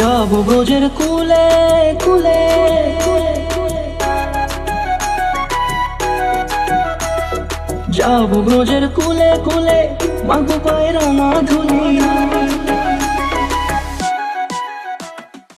যাব ব্রজের কুলে কুলে যাব ব্রজের কুলে কুলে। মাগো পায়ের মাধু